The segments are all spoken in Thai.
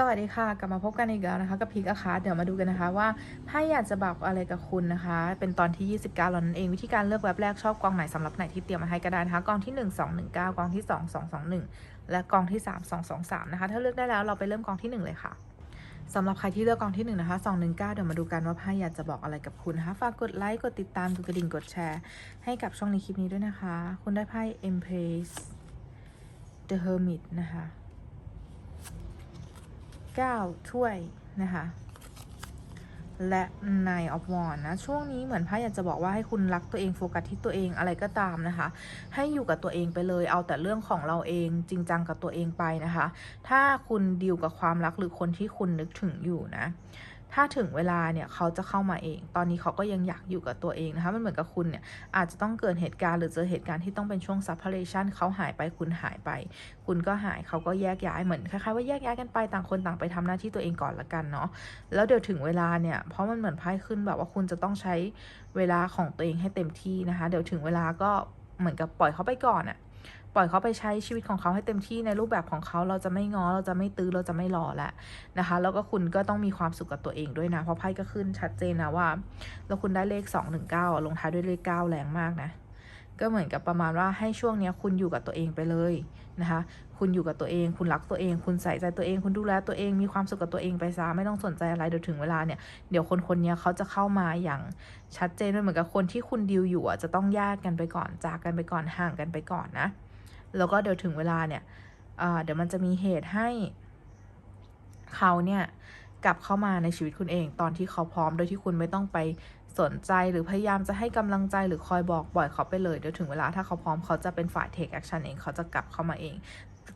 สวัสดีค่ะกลับมาพบกันอีกแล้วนะคะกับพิกอาคาเดี๋ยวมาดูกันนะคะว่าไพ่อยากจะบอกอะไรกับคุณนะคะ เป็นตอนที่ 29แล้วนั่นเองวิธีการเลือกแบบแรกชอบกองไหนสำหรับไหนที่เตรียมมาให้ก็ได้นะคะกองที่ 1 2 1 9 กองที่ 2 2 2 1 และกองที่ 3 2 2 3 นะคะถ้าเลือกได้แล้วเราไปเริ่มกองที่ 1 เลยค่ะสำหรับใครที่เลือกกองที่1นะคะ219 เดี๋ยวมาดูกันว่าไพ่อยากจะบอกอะไรกับคุณนะคะฝากกดไลค์กดติดตามกดกระดิ่งกดแชร์ ให้กับช่องในคลิปนี้ด้วยนะคะ คุณได้ไพ่ Empress The Hermit นะคะ 9 ถ้วยนะคะ และ Nine of Wands นะ ช่วงนี้เหมือนไพ่อยากจะบอกว่าให้คุณรักตัวเองโฟกัสที่ตัวเองอะไรก็ตามนะคะ ให้อยู่กับตัวเองไปเลย เอาแต่เรื่องของเราเองจริงจังกับตัวเองไปนะคะ ถ้าคุณดีลกับความรักหรือคนที่คุณนึกถึงอยู่นะ ถ้าถึงเวลาเนี่ยเขาจะเข้ามาเอง ตอนนี้เขาก็ยังอยากอยู่กับตัวเองนะคะ มันเหมือนกับคุณเนี่ยอาจจะต้องเกิดเหตุการณ์หรือเจอเหตุการณ์ที่ต้องเป็นช่วง separation เขาหายไปคุณหายไป คุณก็หายเขาก็แยกย้ายเหมือนคล้ายๆว่าแยกย้ายกันไปต่างคนต่างไปทำหน้าที่ตัวเองก่อนละกันเนาะ แล้วเดี๋ยวถึงเวลาเนี่ยเพราะมันเหมือนไพ่ขึ้นแบบว่าคุณจะต้องใช้เวลาของตัวเองให้เต็มที่นะคะ เดี๋ยวถึงเวลาก็เหมือนกับปล่อยเขาไปก่อนอะ ปล่อยเขาไปใช้ชีวิตของเขาให้เต็มที่ในรูปแบบของเขาเราจะไม่ง้อเราจะไม่ตื้อเราจะไม่รอแล้วนะคะ แล้วก็คุณก็ต้องมีความสุขกับตัวเองด้วยนะ เพราะไพ่ก็ขึ้นชัดเจนนะว่า แล้วคุณได้เลข 219ลงท้ายด้วยเลข 9 แรงมากนะก็เหมือนกับประมาณว่าให้ช่วงนี้คุณอยู่กับตัวเองไปเลยนะคะ คุณอยู่กับตัวเอง คุณรักตัวเอง คุณใส่ใจตัวเอง คุณดูแลตัวเอง มีความสุขกับตัวเองไปซะ ไม่ต้องสนใจอะไรเดี๋ยวถึงเวลาเนี่ย เดี๋ยวคนคนนี้เขาจะเข้ามาอย่างชัดเจนด้วยเหมือนกับคนที่คุณดีลอยู่อะ จะต้องแยกกันไปก่อน จากกันไปก่อน ห่างกันไปก่อนนะ แล้วก็เดี๋ยวถึงเวลาเนี่ยเดี๋ยวมันจะมีเหตุให้เขาเนี่ยกลับเข้ามาในชีวิตคุณเอง ตอนที่เขาพร้อมโดยที่คุณไม่ต้องไปสนใจหรือพยายามจะให้กำลังใจหรือคอยบอกปล่อยเขาไปเลยเดี๋ยวถึงเวลาถ้าเขาพร้อมเขาจะเป็นฝ่าย take action เองเขาจะกลับเข้ามาเอง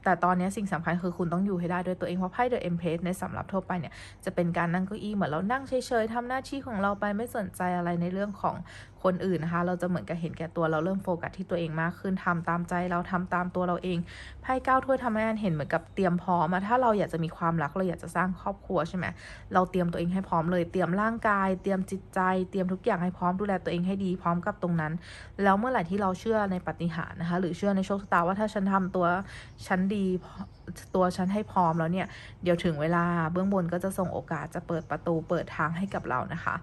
แต่ตอนนี้สิ่งสำคัญคือคุณต้องอยู่ให้ได้ด้วยตัวเอง เพราะไพ่ The Empress ในสำหรับทั่วไปเนี่ย จะเป็นการนั่งเก้าอี้เหมือนเรานั่งเฉยๆทำหน้าที่ของเราไปไม่สนใจอะไรในเรื่องของคนอื่นนะคะ เราจะเหมือนกับเห็นแก่ตัวเราเริ่มโฟกัสที่ตัวเองมากขึ้นทำตามใจเราทำตามตัวเราเองไพ่เก้าถ้วยทำให้อันเห็นเหมือนกับเตรียมพร้อมอะถ้าเราอยากจะมีความรักเราอยากจะสร้างครอบครัวใช่ไหมเราเตรียมตัวเองให้พร้อมเลยเตรียมร่างกาย เตรียมจิตใจ เตรียมทุกอย่างให้พร้อมดูแลตัวเองให้ดีพร้อมกับตรงนั้น แล้วเมื่อไหร่ที่เราเชื่อในปาฏิหารย์นะคะ หรือเชื่อในโชคชะตาว่าถ้าฉันทำตัวฉันดีตัวฉันให้พร้อมแล้วเนี่ย เดี๋ยวถึงเวลาเบื้องบนก็จะส่งโอกาสจะเปิดประตูเปิดทางให้กับเรานะคะ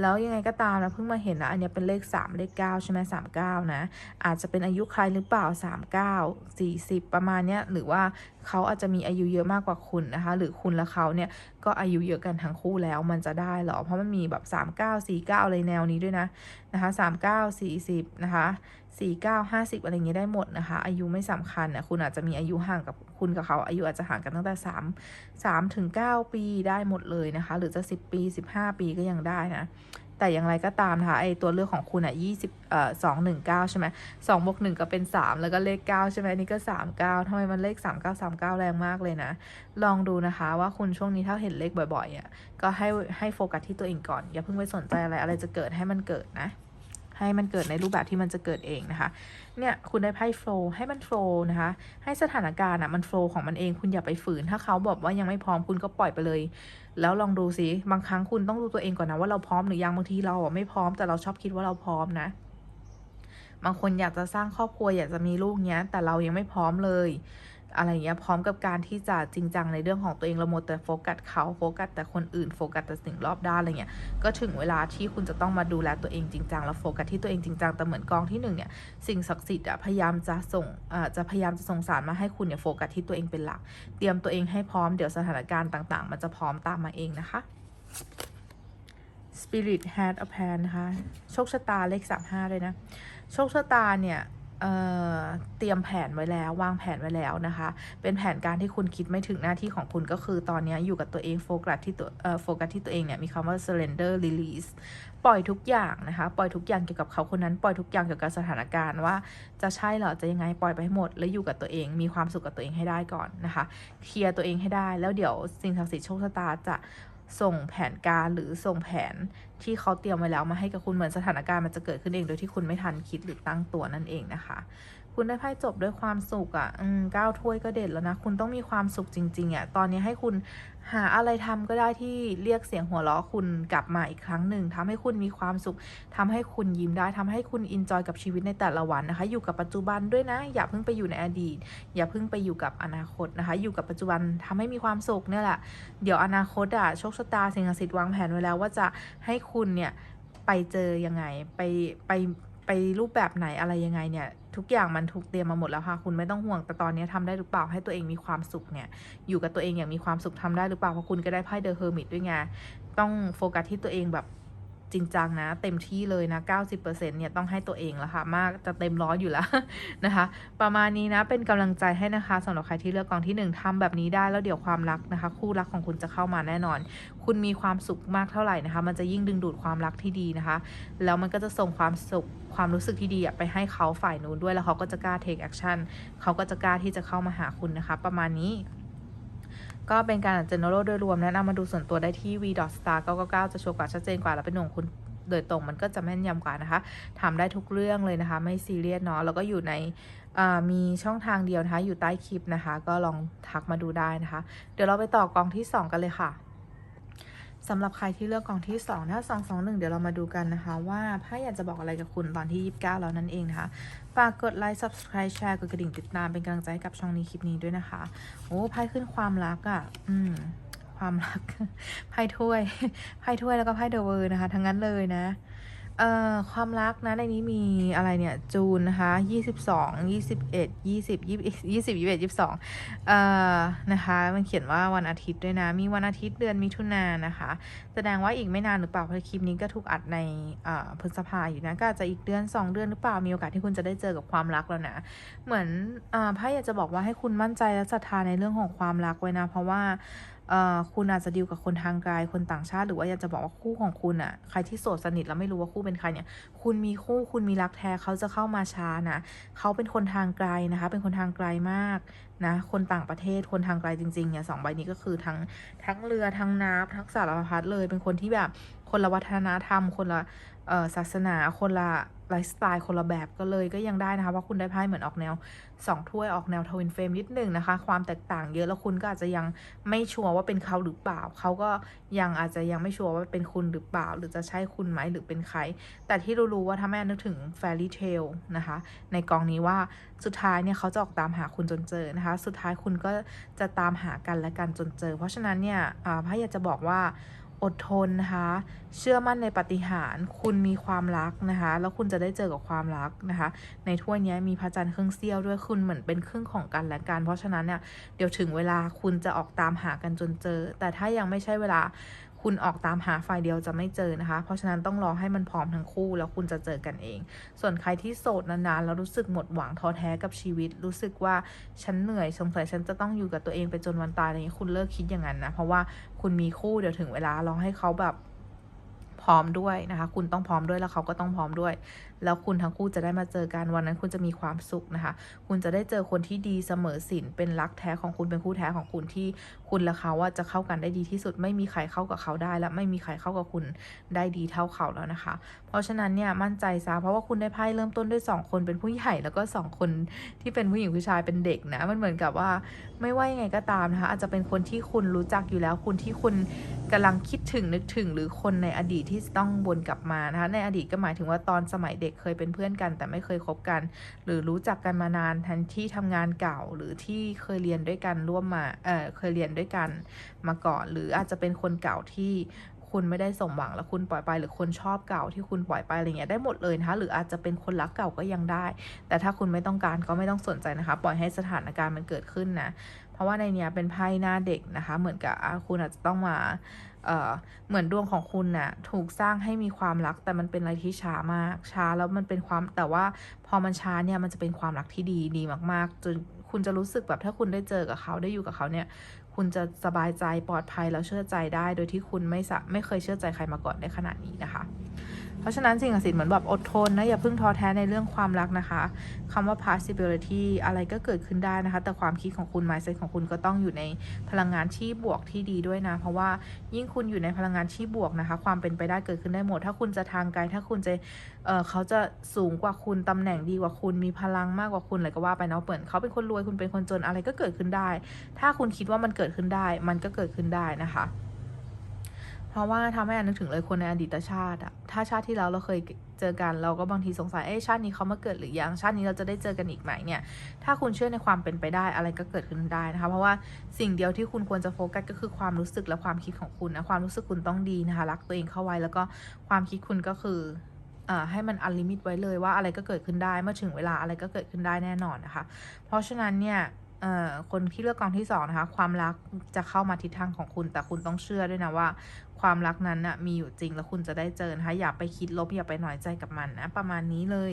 แล้วยังไงก็ตามนะเพิ่งมาเห็นนะอันนี้เป็นเลข 3 เลข 9 ใช่ไหมสามเก้านะ อาจจะเป็นอายุใครหรือเปล่า 39 40 ประมาณเนี้ยหรือว่าเขาอาจจะมีอายุเยอะมากกว่าคุณนะคะ หรือคุณและเขาเนี่ยก็อายุเยอะกันทั้งคู่แล้วมันจะได้เหรอ เพราะมันมีแบบ 39 49 อะไรแนวนี้ด้วยนะนะคะ39 40 นะคะ49 50 อะไรเงี้ยได้หมดนะคะ อายุไม่สำคัญนะคุณอาจจะมีอายุห่างกับคุณกับเขาอายุอาจจะห่างกันตั้งแต่3 3ถึง9ปีได้หมดเลยนะคะ หรือจะ 10 ปี 15 ปีก็ยังได้นะ แต่อย่างไรก็ตามนะคะไอตัวเลือกของคุณอะยี่สิบเอ่อสองหนึ่งเก้าใช่ไหมสองบวกหนึ่งก็เป็นสามแล้วก็เลขเก้าใช่ไหมนี่ก็สามเก้าทำไมมันเลขสามเก้าสามเก้าแรงมากเลยนะ ลองดูนะคะว่าคุณช่วงนี้ถ้าเห็นเลขบ่อยๆอะก็ให้ให้โฟกัสที่ตัวเองก่อน อย่าเพิ่งไปสนใจอะไรอะไรจะเกิดให้มันเกิดนะ ให้มันเกิดในรูปแบบที่มันจะเกิดเองนะคะ เนี่ยคุณได้ไพ่โฟล์ให้มันโฟล์นะคะ ให้สถานการณ์อะมันโฟล์ของมันเอง คุณอย่าไปฝืน ถ้าเขาบอกว่ายังไม่พร้อมคุณก็ปล่อยไปเลย แล้วลองดูสิ บางครั้งคุณต้องดูตัวเองก่อนนะว่าเราพร้อมหรือยัง บางทีเราอะไม่พร้อมแต่เราชอบคิดว่าเราพร้อมนะ บางคนอยากจะสร้างครอบครัวอยากจะมีลูกเนี้ย แต่เรายังไม่พร้อมเลย อะไรเงี้ยพร้อมกับการที่จะจริงจังในเรื่องของตัวเองเราหมดแต่โฟกัสเขาโฟกัสแต่คนอื่นโฟกัสแต่สิ่งรอบด้านอะไรเงี้ยก็ถึงเวลาที่คุณจะต้องมาดูแลตัวเองจริงจังแล้วโฟกัสที่ตัวเองจริงจังแต่เหมือนกองที่หนึ่งเนี่ยสิ่งศักดิ์สิทธิ์อะพยายามจะส่งอ่าจะพยายามจะส่งสารมาให้คุณเนี่ยโฟกัสที่ตัวเองเป็นหลัก เตรียมตัวเองให้พร้อมเดี๋ยวสถานการณ์ต่างๆ มันจะพร้อมตามมาเองนะคะ Spirit had a plan นะคะ โชคชะตาเลข 35 เลยนะ โชคชะตาเนี่ย เเตรียมแผนไว้แล้ว วางแผนไว้แล้วนะคะ เป็นแผนการที่คุณคิดไม่ถึงหน้าที่ของคุณก็คือตอนนี้อยู่กับตัวเองโฟกัสที่ตัวโฟกัสที่ตัวเองเนี่ยมีคำว่า surrender release ปล่อยทุกอย่างนะคะ ปล่อยทุกอย่างเกี่ยวกับเขาคนนั้นปล่อยทุกอย่างเกี่ยวกับสถานการณ์ว่าจะใช่เหรอจะยังไงปล่อยไปให้หมด แล้วอยู่กับตัวเองมีความสุขกับตัวเองให้ได้ก่อนนะคะเคลียร์ตัวเองให้ได้แล้วเดี๋ยวสิ่งศักดิ์สิทธิ์โชคชะตาจะ ส่งแผนการหรือส่งแผนที่เขาเตรียมไว้แล้วมาให้กับคุณเหมือนสถานการณ์มันจะเกิดขึ้นเอง โดยที่คุณไม่ทันคิดหรือตั้งตัวนั่นเองนะคะ คุณได้ไพ่จบด้วยความสุขอะ่ะเก้าถ้วยก็เด็ดแล้วนะ คุณต้องมีความสุขจริง ๆอะ่ะ ตอนนี้ให้คุณหาอะไรทำก็ได้ที่เรียกเสียงหัวเราะคุณกลับมาอีกครั้งหนึ่งทำให้คุณมีความสุขทำให้คุณยิ้มได้ทำให้คุณอินจอยกับชีวิตในแต่ละวันนะคะ อยู่กับปัจจุบันด้วยนะ อย่าเพิ่งไปอยู่ในอดีต อย่าเพิ่งไปอยู่กับอนาคตนะคะ อยู่กับปัจจุบันทำให้มีความสุขเนี่ยแหละ เดี๋ยวอนาคตอะโชคชะตาสิ่งศักดิ์สิทธิ์วางแผนไว้แล้วว่าจะให้คุณเนี่ยไปเจอยังไง ไปไป ไปรูปแบบไหนอะไรยังไงเนี่ยทุกอย่างมันถูกเตรียมมาหมดแล้วค่ะ คุณไม่ต้องห่วงแต่ตอนนี้ทำได้หรือเปล่าให้ตัวเองมีความสุขเนี่ย อยู่กับตัวเองอย่างมีความสุขทำได้หรือเปล่าเพราะคุณก็ได้ไพ่เดอะเฮอร์มิตด้วยไงต้องโฟกัสที่ตัวเองแบบ จริงจังนะเต็มที่เลยนะ 90%เนี่ยต้องให้ตัวเองแล้วค่ะ มากจะเต็มร้อยอยู่แล้วนะคะ ประมาณนี้นะเป็นกำลังใจให้นะคะสำหรับใครที่เลือกกองที่หนึ่งทำแบบนี้ได้แล้วเดี๋ยวความรักนะคะ คู่รักของคุณจะเข้ามาแน่นอน คุณมีความสุขมากเท่าไหร่นะคะ มันจะยิ่งดึงดูดความรักที่ดีนะคะ แล้วมันก็จะส่งความสุขความรู้สึกที่ดีไปให้เขาฝ่ายนู้นด้วยแล้วเขาก็จะกล้า take action เขาก็จะกล้าที่จะเข้ามาหาคุณนะคะ ประมาณนี้ ก็เป็นการอ่าน general โดยรวมแนะนำมาดูส่วนตัวได้ที่ v star 999จะชัวร์กว่าชัดเจนกว่าแล้วเป็นหน่วงคุณโดยตรงมันก็จะแม่นยำกว่านะคะทำได้ทุกเรื่องเลยนะคะ ไม่ซีเรียสเนาะแล้วก็อยู่ในมีช่องทางเดียวนะคะ อยู่ใต้คลิปนะคะ ก็ลองทักมาดูได้นะคะ เดี๋ยวเราไปต่อกองที่ 2 กันเลยค่ะสำหรับใครที่เลือกกองที่2ถ้า2 2 1 เดี๋ยวเรามาดูกันนะคะ ว่าไพ่อยากจะบอกอะไรกับคุณตอนที่ 29 แล้วนั่นเองนะคะ ฝากกดไลค์ subscribe แชร์กดกระดิ่งติดตามเป็นกำลังใจให้กับช่องนี้คลิปนี้ด้วยนะคะ โอ้ไพ่ขึ้นความรักอะ่ะ อืม ความรัก ไพ่ถ้วย ไพ่ถ้วยแล้วก็ไพ่เดอะเวอร์นะคะ ทั้งนั้นเลยนะ เอ่อความรักนะในนี้มีอะไรเนี่ยจูนนะคะยี่สิบสองยี่สิบเอ็ดยี่สิบยี่ยี่สิบยี่สิบเอ็ดยี่สิบสองเอ่อนะคะมันเขียนว่าวันอาทิตย์ด้วยนะ มีวันอาทิตย์เดือนมิถุนายนนะคะ แสดงว่าอีกไม่นานหรือเปล่าเพราะคลิปนี้ก็ถูกอัดในเอ่อพฤษภาอยู่นะก็อาจจะอีกเดือน2เดือนหรือเปล่ามีโอกาสที่คุณจะได้เจอกับความรักแล้วนะเหมือนอ่าไพ่อยากจะบอกว่าให้คุณมั่นใจและศรัทธาในเรื่องของความรักไว้นะ เพราะว่า คุณอาจจะดีลกับคนทางไกลคนต่างชาติ หรือว่าอยากจะบอกว่าคู่ของคุณอะใครที่โสดสนิทแล้วไม่รู้ว่าคู่เป็นใครเนี่ยคุณมีคู่คุณมีรักแท้เขาจะเข้ามาช้านะเขาเป็นคนทางไกลนะคะ เป็นคนทางไกลมากนะคนต่างประเทศคนทางไกลจริงๆเนี่ยสองใบนี้ก็คือทั้งทั้งเรือทั้งน้ำทั้งสารพัดเลย เป็นคนที่แบบคนละวัฒนธรรม คนละศาสนาคนละ ไลฟ์สไตล์คนละแบบก็เลยก็ยังได้นะคะว่าคุณได้ไพ่เหมือนออกแนวสองถ้วยออกแนวทวินเฟรมนิดหนึ่งนะคะ ความแตกต่างเยอะแล้วคุณก็อาจจะยังไม่ชัวร์ว่าเป็นเขาหรือเปล่า เขาก็ยังอาจจะยังไม่ชัวร์ว่าเป็นคุณหรือเปล่า หรือจะใช่คุณไหมหรือเป็นใคร แต่ที่รู้ๆว่าถ้าแม่นึกถึง fairy tale นะคะ ในกองนี้ว่าสุดท้ายเนี่ยเขาจะออกตามหาคุณจนเจอนะคะ สุดท้ายคุณก็จะตามหากันและกันจนเจอ เพราะฉะนั้นเนี่ยอ่าพระอยากจะบอกว่า อดทนนะคะ เชื่อมั่นในปาฏิหารย์คุณมีความรักนะคะ แล้วคุณจะได้เจอกับความรักนะคะ ในถ้วยนี้มีพระจันทร์ครึ่งเสี้ยวด้วย คุณเหมือนเป็นครึ่งของกันและกัน เพราะฉะนั้นเนี่ย เดี๋ยวถึงเวลาคุณจะออกตามหากันจนเจอ แต่ถ้ายังไม่ใช่เวลา คุณออกตามหาฝ่ายเดียวจะไม่เจอนะคะ เพราะฉะนั้นต้องรอให้มันพร้อมทั้งคู่ แล้วคุณจะเจอกันเอง ส่วนใครที่โสดนานๆแล้วรู้สึกหมดหวังท้อแท้กับชีวิต รู้สึกว่าฉันเหนื่อยสงสัยฉันจะต้องอยู่กับตัวเองไปจนวันตายอะไรอย่างนี้คุณเลิกคิดอย่างนั้นนะเพราะว่าคุณมีคู่เดี๋ยวถึงเวลารอให้เขาแบบพร้อมด้วยนะคะ คุณต้องพร้อมด้วยแล้วเขาก็ต้องพร้อมด้วยแล้วคุณทั้งคู่จะได้มาเจอกันวันนั้นคุณจะมีความสุขนะคะ คุณจะได้เจอคนที่ดีเสมอสินเป็นรักแท้ของคุณเป็นคู่แท้ของคุณที่คุณและเขาว่าจะเข้ากันได้ดีที่สุด ไม่มีใครเข้ากับเขาได้ และไม่มีใครเข้ากับคุณได้ดีเท่าเขาแล้วนะคะ เพราะฉะนั้นเนี่ยมั่นใจซะเพราะว่าคุณได้ไพ่เริ่มต้นด้วย 2 คนเป็นผู้ใหญ่แล้วก็ 2 คนที่เป็นผู้หญิงผู้ชายเป็นเด็กนะมันเหมือนกับว่าไม่ว่ายังไงก็ตามนะคะอาจจะเป็นคนที่คุณรู้จักอยู่แล้วคุณที่คุณกำลังคิดถึงนึกถึงหรือคนในอดีตที่ต้องวนกลับมานะคะในอดีตก็หมายถึงว่าตอนสมัยเด็กเคยเป็นเพื่อนกัน แต่ไม่เคยคบกัน หรือรู้จักกันมานานทันที่ทำงานเก่าหรือที่เคยเรียนด้วยกันร่วมมาเออเคยเรียนด้วยกันมาก่อน หรืออาจจะเป็นคนเก่าที่คุณไม่ได้สมหวังแล้วคุณปล่อยไปหรือคนชอบเก่าที่คุณปล่อยไปอะไรเงี้ยได้หมดเลยนะคะหรืออาจจะเป็นคนรักเก่าก็ยังได้ แต่ถ้าคุณไม่ต้องการก็ไม่ต้องสนใจนะคะ ปล่อยให้สถานการณ์มันเกิดขึ้นนะเพราะว่าในเนี้ยเป็นไพ่หน้าเด็กนะคะ เหมือนกับคุณอาจจะต้องมา เเหมือนดวงของคุณน่ะถูกสร้างให้มีความรักแต่มันเป็นอะไรที่ช้ามาก ช้าแล้วมันเป็นความแต่ว่าพอมันช้าเนี่ยมันจะเป็นความรักที่ดีดีมากๆจนคุณจะรู้สึกแบบถ้าคุณได้เจอกับเขาได้อยู่กับเขาเนี่ยคุณจะสบายใจปลอดภัยแล้วเชื่อใจได้ โดยที่คุณไม่สไม่เคยเชื่อใจใครมาก่อนในขนาดนี้นะคะ เพราะฉะนั้นสิ่งศักดิ์สิทธิ์เหมือนแบบอดทนนะอย่าเพิ่งท้อแท้ในเรื่องความรักนะคะคำว่า possibility อะไรก็เกิดขึ้นได้นะคะ แต่ความคิดของคุณ mindset ของคุณก็ต้องอยู่ในพลังงานที่บวกที่ดีด้วยนะ เพราะว่ายิ่งคุณอยู่ในพลังงานที่บวกนะคะ ความเป็นไปได้เกิดขึ้นได้หมด ถ้าคุณจะทางไกลถ้าคุณจะเออเขาจะสูงกว่าคุณตำแหน่งดีกว่าคุณมีพลังมากกว่าคุณอะไรก็ว่าไปเนาะเปิดเขาเป็นคนรวยคุณเป็นคนจนอะไรก็เกิดขึ้นได้ ถ้าคุณคิดว่ามันเกิดขึ้นได้ มันก็เกิดขึ้นได้นะคะ เพราะว่าทำให้อันนึกถึงเลยคนในอดีตชาติอะถ้าชาติที่แล้วเราเคยเจอกันเราก็บางทีสงสัยเอ้ชาตินี้เขามาเกิดหรือยังชาตินี้เราจะได้เจอกันอีกไหมเนี่ย ถ้าคุณเชื่อในความเป็นไปได้อะไรก็เกิดขึ้นได้นะคะ เพราะว่าสิ่งเดียวที่คุณควรจะโฟกัสก็คือความรู้สึกและความคิดของคุณนะความรู้สึกคุณต้องดีนะคะรักตัวเองเข้าไว้แล้วก็ความคิดคุณก็คือเอ่อให้มันอันลิมิตไว้เลยว่าอะไรก็เกิดขึ้นได้เมื่อถึงเวลาอะไรก็เกิดขึ้นได้แน่นอนนะคะ เพราะฉะนั้นเนี่ย คนที่เลือกกองที่สองนะคะ ความรักจะเข้ามาทิศทางของคุณ แต่คุณต้องเชื่อด้วยนะว่า ความรักนั้นนะมีอยู่จริงแล้วคุณจะได้เจอนะคะอย่าไปคิดลบอย่าไปหน่อยใจกับมันนะ ประมาณนี้เลย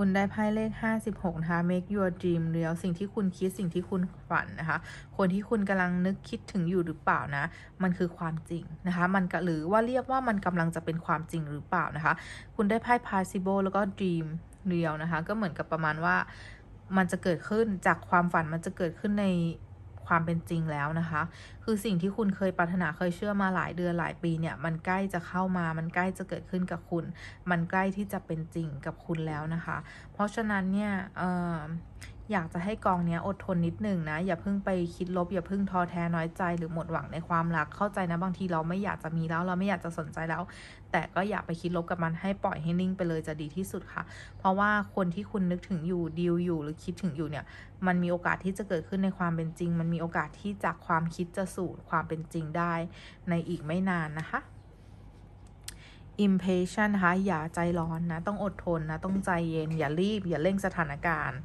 คุณได้ไพ่เลข 56 นะคะ make your dream real สิ่งที่คุณคิดสิ่งที่คุณฝันนะคะ คนที่คุณกำลังนึกคิดถึงอยู่หรือเปล่านะ มันคือความจริงนะคะ มันก็หรือว่าเรียกว่ามันกำลังจะเป็นความจริงหรือเปล่านะคะ คุณได้ไพ่ possible แล้วก็ dream real นะคะ ก็เหมือนกับประมาณว่า มันจะเกิดขึ้นจากความฝันมันจะเกิดขึ้นในความเป็นจริงแล้วนะคะ คือสิ่งที่คุณเคยปรารถนาเคยเชื่อมาหลายเดือนหลายปีเนี่ย มันใกล้จะเข้ามา มันใกล้จะเกิดขึ้นกับคุณ มันใกล้ที่จะเป็นจริงกับคุณแล้วนะคะ เพราะฉะนั้นเนี่ยเอยากจะให้กองเนี้ยอดทนนิดหนึ่งนะ อย่าเพิ่งไปคิดลบ อย่าเพิ่งท้อแท้น้อยใจ หรือหมดหวังในความรักเข้าใจนะบางทีเราไม่อยากจะมีแล้วเราไม่อยากจะสนใจแล้ว แต่ก็อย่าไปคิดลบกับมันให้ปล่อยให้นิ่งไปเลยจะดีที่สุดค่ะ เพราะว่าคนที่คุณนึกถึงอยู่ดีลอยู่หรือคิดถึงอยู่เนี่ย มันมีโอกาสที่จะเกิดขึ้นในความเป็นจริง มันมีโอกาสที่จากความคิดจะสู่ความเป็นจริงได้ ในอีกไม่นานนะคะ impatient นะคะอย่าใจร้อนนะ ต้องอดทนนะ ต้องใจเย็น อย่ารีบ อย่าเร่งสถานการณ์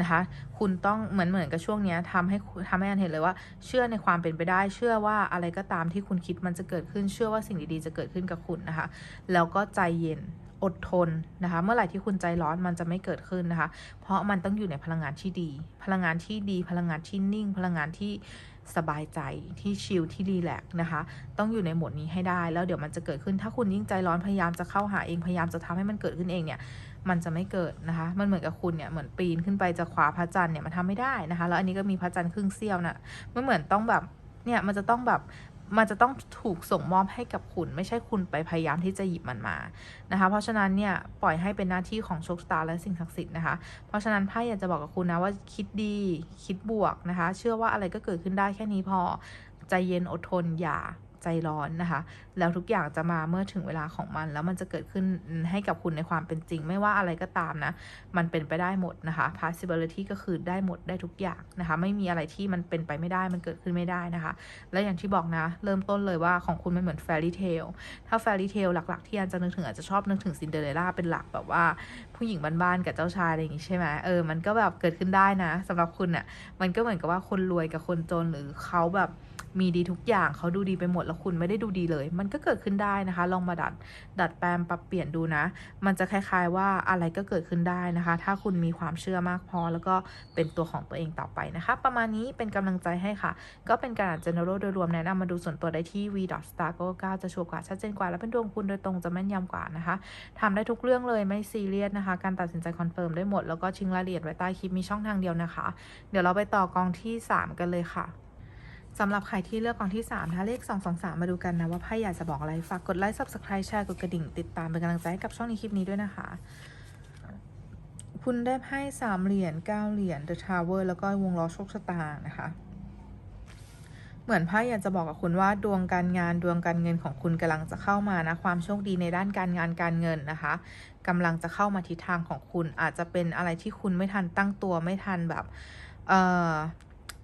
นะคะ คุณต้องเหมือนเหมือนกับช่วงนี้ทำให้ทำให้อันเห็นเลยว่า เชื่อในความเป็นไปได้ เชื่อว่าอะไรก็ตามที่คุณคิดมันจะเกิดขึ้น เชื่อว่าสิ่งดีๆจะเกิดขึ้นกับคุณนะคะ แล้วก็ใจเย็นอดทนนะคะ เมื่อไหร่ที่คุณใจร้อนมันจะไม่เกิดขึ้นนะคะ เพราะมันต้องอยู่ในพลังงานที่ดี พลังงานที่ดี พลังงานที่นิ่ง พลังงานที่ สบายใจที่ชิลที่รีแลกนะคะ ต้องอยู่ในโหมดนี้ให้ได้แล้วเดี๋ยวมันจะเกิดขึ้นถ้าคุณยิ่งใจร้อนพยายามจะเข้าหาเองพยายามจะทำให้มันเกิดขึ้นเองเนี่ยมันจะไม่เกิดนะคะ มันเหมือนกับคุณเนี่ยเหมือนปีนขึ้นไปจะคว้าพระจันทร์เนี่ยมันทำไม่ได้นะคะ แล้วอันนี้ก็มีพระจันทร์ครึ่งเสี้ยวนะมันเหมือนต้องแบบเนี่ยมันจะต้องแบบ มันจะต้องถูกส่งมอบให้กับคุณ ไม่ใช่คุณไปพยายามที่จะหยิบมันมานะคะ เพราะฉะนั้นเนี่ยปล่อยให้เป็นหน้าที่ของโชคชะตาและสิ่งศักดิ์สิทธิ์นะคะ เพราะฉะนั้นไพ่อยากจะบอกกับคุณนะว่าคิดดีคิดบวกนะคะ เชื่อว่าอะไรก็เกิดขึ้นได้แค่นี้พอใจเย็นอดทนอย่า ใจร้อนนะคะ แล้วทุกอย่างจะมาเมื่อถึงเวลาของมัน แล้วมันจะเกิดขึ้นให้กับคุณในความเป็นจริง ไม่ว่าอะไรก็ตามนะ มันเป็นไปได้หมดนะคะ possibility ก็คือได้หมดได้ทุกอย่างนะคะ ไม่มีอะไรที่มันเป็นไปไม่ได้มันเกิดขึ้นไม่ได้นะคะ และอย่างที่บอกนะ เริ่มต้นเลยว่าของคุณมันเหมือน fairy tale ถ้า fairy tale หลัก ๆ ที่อันจะนึกถึงอาจจะชอบนึกถึงซินเดอเรลล่าเป็นหลักแบบว่าผู้หญิงบ้านๆกับเจ้าชายอะไรอย่างงี้ใช่ไหมเออมันก็แบบเกิดขึ้นได้นะสำหรับคุณอะ่ะมันก็เหมือนกับว่าคนรวยกับคนจนหรือเขาแบบ มีดีทุกอย่างเขาดูดีไปหมดแล้วคุณไม่ได้ดูดีเลย มันก็เกิดขึ้นได้นะคะ ลองมาดัดดัดแปลงปรับเปลี่ยนดูนะ มันจะคล้าย ๆ ว่าอะไรก็เกิดขึ้นได้นะคะ ถ้าคุณมีความเชื่อมากพอ แล้วก็เป็นตัวของตัวเองต่อไปนะคะ ประมาณนี้เป็นกำลังใจให้ค่ะ ก็เป็นการอ่าน general โดยรวมแนะนำมาดูส่วนตัวได้ที่ v star 9จะชัวร์กว่าชัดเจนกว่า และเป็นดวงคุณโดยตรงจะแม่นยำกว่านะคะทำได้ทุกเรื่องเลยไม่ซีเรียสนะคะ การตัดสินใจคอนเฟิร์มได้หมดแล้วก็ชิงรายละเอียดไว้ใต้คลิปมีช่องทางเดียวนะคะ เดี๋ยวเราไปต่อกองที่ 3 กันเลยค่ะ สำหรับใครที่เลือกกองที่3นะคะเลข 223 มาดูกันนะว่าไพ่อยากจะบอกอะไร ฝากกดไลค์ subscribe แชร์กดกระดิ่ง ติดตามเป็นกำลังใจให้กับช่องในคลิปนี้ด้วยนะคะ คุณได้ไพ่สามเหรียญเก้าเหรียญ The Tower แล้วก็วงล้อโชคชะตานะคะ เหมือนไพ่อยากจะบอกกับคุณว่าดวงการงานดวงการเงินของคุณกำลังจะเข้ามานะความโชคดีในด้านการงานการเงินนะคะกำลังจะเข้ามาทิศทางของคุณอาจจะเป็นอะไรที่คุณไม่ทันตั้งตัวไม่ทันแบบ เอ่อ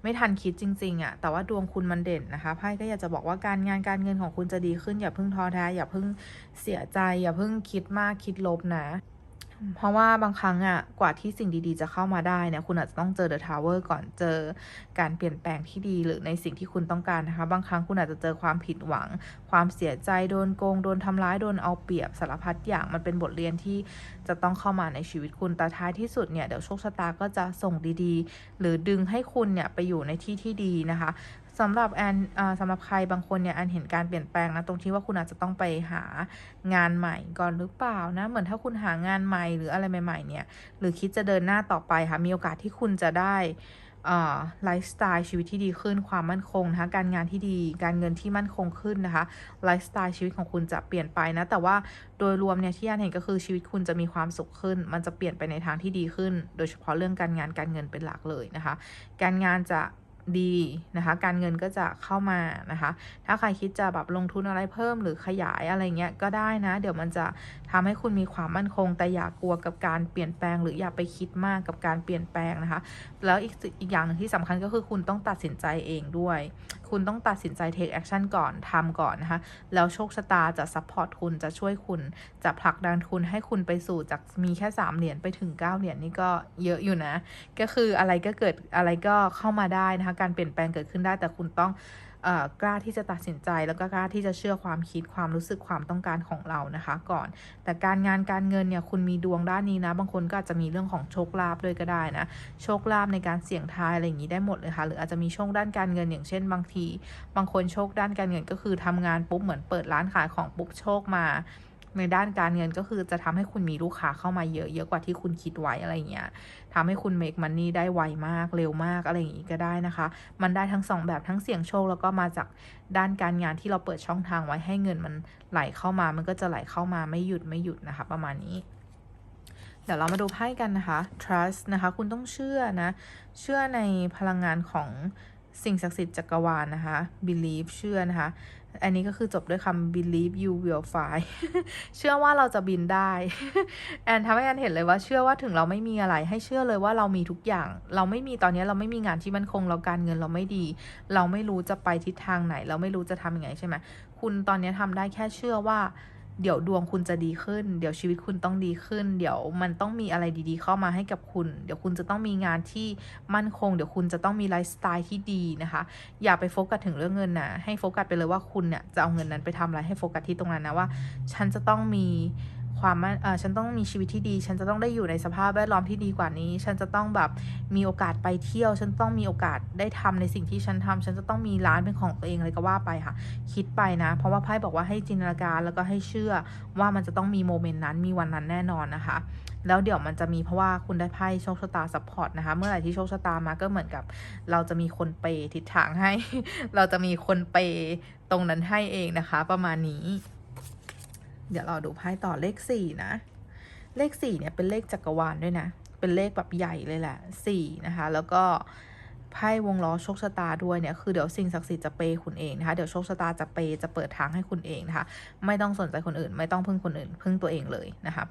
ไม่ทันคิดจริง ๆอะ่ะแต่ว่าดวงคุณมันเด่นนะคะไพ่ก็อยากจะบอกว่าการงานการเงินของคุณจะดีขึ้นอย่าเพิ่งท้อแท้อย่าเพิ่งเสียใจ อย่าเพิ่งคิดมากคิดลบนะ เพราะว่าบางครั้งอะ่ะกว่าที่สิ่งดีๆ จะเข้ามาได้เนี่ยคุณอาจจะต้องเจอเดอะทาวเวอร์ก่อนเจอการเปลี่ยนแปลงที่ดีหรือในสิ่งที่คุณต้องการนะคะ บางครั้งคุณอาจจะเจอความผิดหวัง ความเสียใจโดนโกงโดนทำร้ายโดนเอาเปรียบสารพัดอย่างมันเป็นบทเรียนที่จะต้องเข้ามาในชีวิตคุณแต่ท้ายที่สุดเนี่ยเดี๋ยวโชคชะตาก็จะส่งดีๆ หรือดึงให้คุณเนี่ยไปอยู่ในที่ที่ดีนะคะ สำหรับแอนสำหรับใครบางคนเนี่ยแอนเห็นการเปลี่ยนแปลงนะตรงที่ว่าคุณอาจจะต้องไปหางานใหม่ก่อนหรือเปล่านะเหมือนถ้าคุณหางานใหม่หรืออะไรใหม่ ๆ เนี่ย หรือคิดจะเดินหน้าต่อไปค่ะมีโอกาสที่คุณจะได้ไลฟ์สไตล์ชีวิตที่ดีขึ้นความมั่นคงนะคะการงานที่ดีการเงินที่มั่นคงขึ้นนะคะไลฟ์สไตล์ชีวิตของคุณจะเปลี่ยนไปนะ แต่ว่าโดยรวมเนี่ยที่อันเห็นก็คือชีวิตคุณจะมีความสุขขึ้น มันจะเปลี่ยนไปในทางที่ดีขึ้น โดยเฉพาะเรื่องการงานการเงินเป็นหลักเลยนะคะ การงานจะ ดีนะคะ การเงินก็จะเข้ามานะคะ ถ้าใครคิดจะแบบลงทุนอะไรเพิ่มหรือขยายอะไรเงี้ยก็ได้นะ เดี๋ยวมันจะทำให้คุณมีความมั่นคง แต่อย่ากลัวกับการเปลี่ยนแปลง หรืออย่าไปคิดมากกับการเปลี่ยนแปลงนะคะ แล้วอีกอีกอย่างหนึ่งที่สำคัญก็คือคุณต้องตัดสินใจเองด้วย คุณต้องตัดสินใจ take action ก่อนทำก่อนนะคะ แล้วโชคชะตาจะ support คุณจะช่วยคุณจะผลักดันคุณให้คุณไปสู่จากมีแค่3เหรียญไปถึง9เหรียญนี่ก็เยอะอยู่นะ ก็คืออะไรก็เกิดอะไรก็เข้ามาได้นะคะการเปลี่ยนแปลงเกิดขึ้นได้ แต่คุณต้องกล้าที่จะตัดสินใจแล้วก็กล้าที่จะเชื่อความคิดความรู้สึกความต้องการของเรานะคะ ก่อน แต่การงานการเงินเนี่ยคุณมีดวงด้านนี้นะ บางคนก็อาจจะมีเรื่องของโชคลาภด้วยก็ได้นะ โชคลาภในการเสี่ยงทายอะไรอย่างนี้ได้หมดเลยค่ะ หรืออาจจะมีโชคด้านการเงินอย่างเช่น บางที บางคนโชคด้านการเงินก็คือทำงานปุ๊บเหมือนเปิดร้านขายของปุ๊บโชคมา ในด้านการเงินก็คือจะทำให้คุณมีลูกค้าเข้ามาเยอะเยอะกว่าที่คุณคิดไว้อะไรเงี้ยทำให้คุณ make money ได้ไวมากเร็วมากอะไรอย่างนี้ก็ได้นะคะ มันได้ทั้งสองแบบทั้งเสี่ยงโชคแล้วก็มาจากด้านการงานที่เราเปิดช่องทางไว้ให้เงินมันไหลเข้ามา มันก็จะไหลเข้ามาไม่หยุดไม่หยุดนะคะ ประมาณนี้เดี๋ยวเรามาดูไพ่กันนะคะ trust นะคะ คุณต้องเชื่อนะ เชื่อในพลังงานของสิ่งศักดิ์สิทธิ์จักรวาลนะคะ believe เชื่อนะคะ อันนี้ก็คือจบด้วยคำ believe you will fly เชื่อว่าเราจะบินได้ แอนทำให้แอนเห็นเลยว่าเชื่อว่าถึงเราไม่มีอะไร ให้เชื่อเลยว่าเรามีทุกอย่าง เราไม่มีตอนนี้เราไม่มีงานที่มั่นคงเราการเงินเราไม่ดี เราไม่รู้จะไปทิศทางไหน เราไม่รู้จะทำยังไงใช่ไหมคุณตอนนี้ทำได้แค่เชื่อว่า เดี๋ยวดวงคุณจะดีขึ้น เดี๋ยวชีวิตคุณต้องดีขึ้น เดี๋ยวมันต้องมีอะไรดีๆ เข้ามาให้กับคุณ เดี๋ยวคุณจะต้องมีงานที่มั่นคง เดี๋ยวคุณจะต้องมีไลฟ์สไตล์ที่ดีนะคะ อย่าไปโฟกัสถึงเรื่องเงินนะ ให้โฟกัสไปเลยว่าคุณเนี่ยจะเอาเงินนั้นไปทำอะไร ให้โฟกัสที่ตรงนั้นนะว่า ฉันจะต้องมี ความมั่นเออฉันต้องมีชีวิตที่ดี ฉันจะต้องได้อยู่ในสภาพแวดล้อมที่ดีกว่านี้ ฉันจะต้องแบบมีโอกาสไปเที่ยว ฉันต้องมีโอกาสได้ทำในสิ่งที่ฉันทำฉันจะต้องมีร้านเป็นของตัวเองอะไรก็ว่าไปค่ะ คิดไปนะ เพราะว่าไพ่บอกว่าให้จินตนาการแล้วก็ให้เชื่อว่ามันจะต้องมีโมเมนต์นั้นมีวันนั้นแน่นอนนะคะแล้วเดี๋ยวมันจะมีเพราะว่าคุณได้ไพ่โชคชะตาซัพพอร์ตนะคะ เมื่อไหร่ที่โชคชะตามาก็เหมือนกับ เราจะมีคนเปย์ทิศทางให้ เราจะมีคนเปย์ตรงนั้นให้เองนะคะ ประมาณนี้ เดี๋ยวเราดูไพ่ต่อเลขสี่นะ เลขสี่เนี่ยเป็นเลขจักรวาลด้วยนะ เป็นเลขแบบใหญ่เลยแหละสี่นะคะ แล้วก็ไพ่วงล้อโชคชะตาด้วยเนี่ยคือเดี๋ยวสิ่งศักดิ์สิทธิ์จะเปย์คุณเองนะคะเดี๋ยวโชคชะตาจะเปย์จะเปิดทางให้คุณเองนะคะ ไม่ต้องสนใจคนอื่น ไม่ต้องพึ่งคนอื่น พึ่งตัวเองเลยนะคะ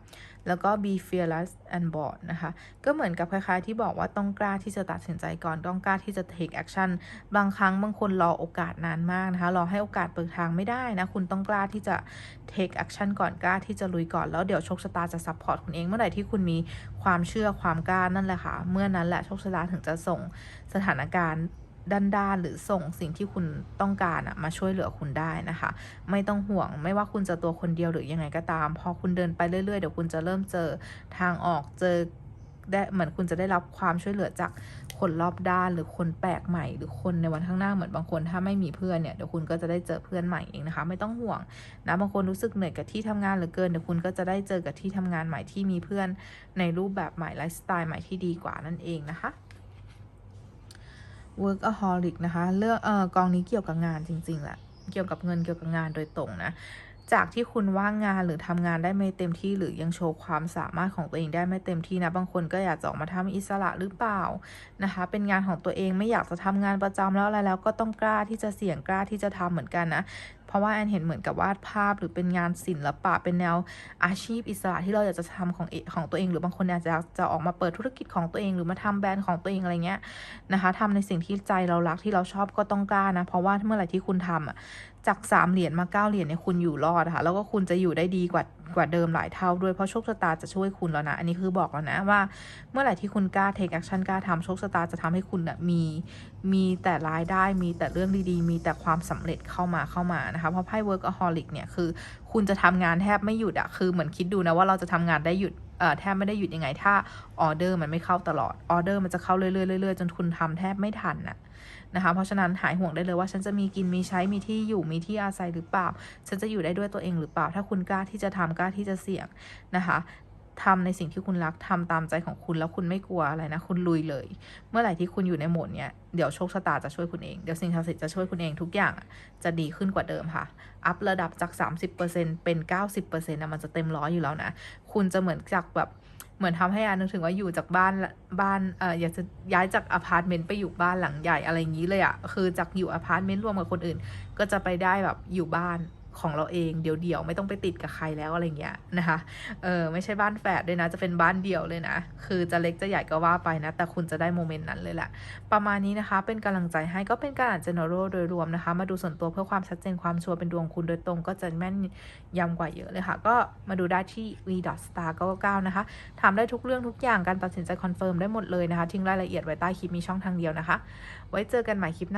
แล้วก็ be fearless and bold นะคะ ก็เหมือนกับคล้ายๆที่บอกว่าต้องกล้าที่จะตัดสินใจก่อน ต้องกล้าที่จะ take action บางครั้งบางคนรอโอกาสนานมากนะคะ รอให้โอกาสเปิดทางไม่ได้นะ คุณต้องกล้าที่จะ take action ก่อน กล้าที่จะลุยก่อน แล้วเดี๋ยวโชคชะตาจะ support คุณเอง เมื่อไหร่ที่คุณมีความเชื่อความกล้านั่นแหละค่ะ เมื่อนั้นแหละโชคชะตาถึงจะส่งสถานการณ์ ด้านๆหรือส่งสิ่งที่คุณต้องการอะมาช่วยเหลือคุณได้นะคะ ไม่ต้องห่วงไม่ว่าคุณจะตัวคนเดียวหรือยังไงก็ตาม พอคุณเดินไปเรื่อยๆเดี๋ยวคุณจะเริ่มเจอทางออกเจอได้เหมือนคุณจะได้รับความช่วยเหลือจากคนรอบด้านหรือคนแปลกใหม่ หรือคนในวันข้างหน้าเหมือนบางคน ถ้าไม่มีเพื่อนเนี่ยเดี๋ยวคุณก็จะได้เจอเพื่อนใหม่เองนะคะ ไม่ต้องห่วงนะบางคนรู้สึกเหนื่อยกับที่ทำงานเหลือเกินเดี๋ยวคุณก็จะได้เจอกับที่ทำงานใหม่ที่มีเพื่อนในรูปแบบใหม่ไลฟ์สไตล์ใหม่ที่ดีกว่านั่นเองนะคะ workaholic นะคะ เรื่องเออกองนี้เกี่ยวกับงานจริงๆแหละ เกี่ยวกับเงินเกี่ยวกับงานโดยตรงนะ จากที่คุณว่างงานหรือทำงานได้ไม่เต็มที่หรือยังโชว์ความสามารถของตัวเองได้ไม่เต็มที่นะ บางคนก็อยากจะออกมาทำอิสระหรือเปล่านะคะ เป็นงานของตัวเองไม่อยากจะทำงานประจำแล้วอะไรแล้วก็ต้องกล้าที่จะเสี่ยงกล้าที่จะทำเหมือนกันนะเพราะว่าแอนเห็นเหมือนกับวาดภาพหรือเป็นงานศิลปะเป็นแนวอาชีพอิสระที่เราอยากจะทำของเอของตัวเอง หรือบางคนอยากจะจะออกมาเปิดธุรกิจของตัวเอง หรือมาทำแบรนด์ของตัวเองอะไรเงี้ยนะคะทำในสิ่งที่ใจเรารักที่เราชอบก็ต้องกล้านะ เพราะว่าเมื่อไหร่ที่คุณทำอะ จากสามเหรียญมาเก้าเหรียญเนี่ยคุณอยู่รอดค่ะ แล้วก็คุณจะอยู่ได้ดีกว่ากว่าเดิมหลายเท่าด้วยเพราะโชคชะตาจะช่วยคุณแล้วนะ อันนี้คือบอกแล้วนะว่า เมื่อไหร่ที่คุณกล้า take action กล้าทำโชคชะตาจะทำให้คุณนะมี มีแต่รายได้มีแต่เรื่องดีๆ มีแต่ความสำเร็จเข้ามาเข้ามานะคะ เพราะไพ่ workaholic เนี่ยคือ คุณจะทำงานแทบไม่หยุดอะคือเหมือนคิดดูนะว่าเราจะทำงานได้หยุดเอ่อแทบไม่ได้หยุดยังไง ถ้าออเดอร์มันไม่เข้าตลอดออเดอร์มันจะเข้าเรื่อยๆเรื่อยๆจนคุณทำแทบไม่ทันน่ะ นะคะ เพราะฉะนั้นหายห่วงได้เลยว่าฉันจะมีกินมีใช้มีที่อยู่มีที่อาศัยหรือเปล่า ฉันจะอยู่ได้ด้วยตัวเองหรือเปล่า ถ้าคุณกล้าที่จะทำกล้าที่จะเสี่ยงนะคะทำในสิ่งที่คุณรักทำตามใจของคุณแล้วคุณไม่กลัวอะไรนะ คุณลุยเลย เมื่อไหร่ที่คุณอยู่ในโหมดเนี้ยเดี๋ยวโชคชะตาจะช่วยคุณเอง เดี๋ยวสิ่งศักดิ์สิทธิ์จะช่วยคุณเองทุกอย่างจะดีขึ้นกว่าเดิมค่ะ อัพระดับจาก 30%เป็น 90%นะมันจะเต็มร้อยอยู่แล้วนะ คุณจะเหมือนจากแบบ เหมือนทำให้อานึกถึงว่าอยู่จากบ้านบ้านเอออยากจะย้ายจากอพาร์ตเมนต์ไปอยู่บ้านหลังใหญ่อะไรอย่างนี้เลยอะคือจากอยู่อพาร์ตเมนต์รวมกับคนอื่น ก็จะไปได้แบบอยู่บ้าน ของเราเองเดี่ยวๆไม่ต้องไปติดกับใครแล้วอะไรเงี้ยนะคะเออไม่ใช่บ้านแฝดด้วยนะ จะเป็นบ้านเดี่ยวเลยนะ คือจะเล็กจะใหญ่ก็ว่าไปนะ แต่คุณจะได้โมเมนต์นั้นเลยแหละ ประมาณนี้นะคะ เป็นกำลังใจให้ก็เป็นการอ่าน general โดยรวมนะคะ มาดูส่วนตัวเพื่อความชัดเจนความชัวร์เป็นดวงคุณโดยตรงก็จะแม่นยำกว่าเยอะเลยค่ะ ก็มาดูได้ที่ v star 99นะคะถามได้ทุกเรื่องทุกอย่างการตัดสินใจคอนเฟิร์มได้หมดเลยนะคะทิ้งรายละเอียดไว้ใต้คลิปมีช่องทางเดียวนะคะ ไว้เจอกันใหม่คลิปหน้า